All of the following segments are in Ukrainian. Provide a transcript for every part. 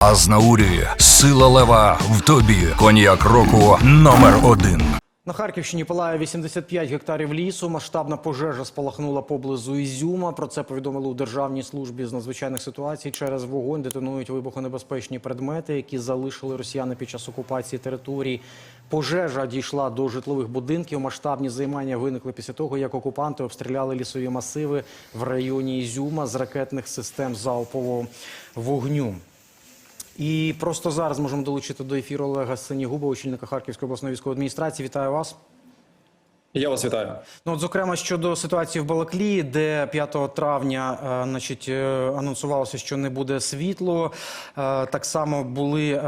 Азнаурі, сила лева в тобі. Коньяк року номер один. На Харківщині палає 85 гектарів лісу. Масштабна пожежа спалахнула поблизу Ізюма. Про це повідомили у Державній службі з надзвичайних ситуацій. Через вогонь детонують вибухонебезпечні предмети, які залишили росіяни під час окупації територій. Пожежа дійшла до житлових будинків. Масштабні займання виникли після того, як окупанти обстріляли лісові масиви в районі Ізюма з ракетних систем залпового вогню. І просто зараз можемо долучити до ефіру Олега Синігуба, очільника Харківської обласної військової адміністрації. Вітаю вас. Я вас вітаю. Ну, от, зокрема, щодо ситуації в Балаклії, де 5 травня е, значить, е, анонсувалося, що не буде світло. Е, так само були е,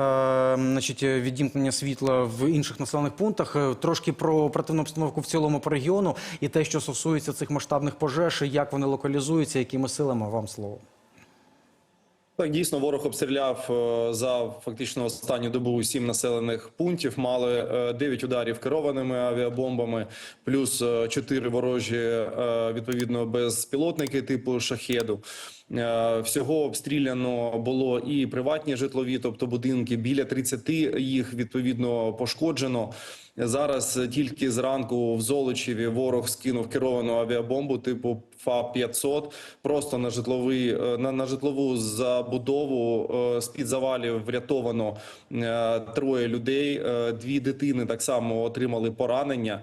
значить, відімкнення світла в інших населених пунктах. Е, Трошки про оперативну обстановку в цілому по регіону і те, що стосується цих масштабних пожеж, як вони локалізуються, якими силами вам слово. Так, дійсно, ворог обстріляв е, за фактично останню добу сім населених пунктів. Мали е, дев'ять ударів керованими авіабомбами, плюс е, чотири ворожі відповідно безпілотники типу шахеду. Е, Всього обстріляно було і приватні житлові, тобто будинки. Біля 30 їх відповідно пошкоджено. Зараз тільки зранку в Золочеві ворог скинув керовану авіабомбу типу ФАП 500 просто на житловий е, на, на житлову забудову е, з під завалів врятовано троє людей. Дві дитини так само отримали поранення.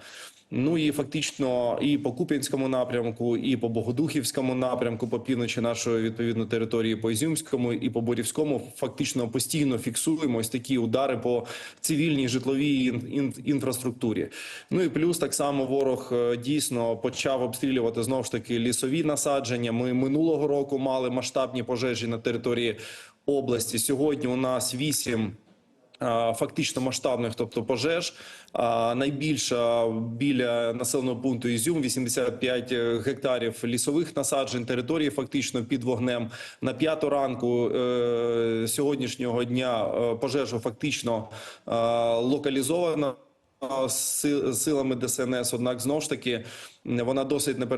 Ну і фактично і по Куп'янському напрямку, і по Богодухівському напрямку, по півночі нашої відповідно території, по Ізюмському і по Борівському, фактично постійно фіксуємо ось такі удари по цивільній житловій ін- ін- інфраструктурі. Ну і плюс так само ворог е, дійсно почав обстрілювати знову ж таки лісові насадження. Ми минулого року мали масштабні пожежі на території області. Сьогодні у нас вісім фактично масштабних, тобто пожеж. Найбільша біля населеного пункту Ізюм 85 гектарів лісових насаджень території фактично під вогнем. На п'яту ранку е, сьогоднішнього дня е, пожежа фактично е, локалізована. Силами ДСНС, однак знову ж таки вона досить неперед.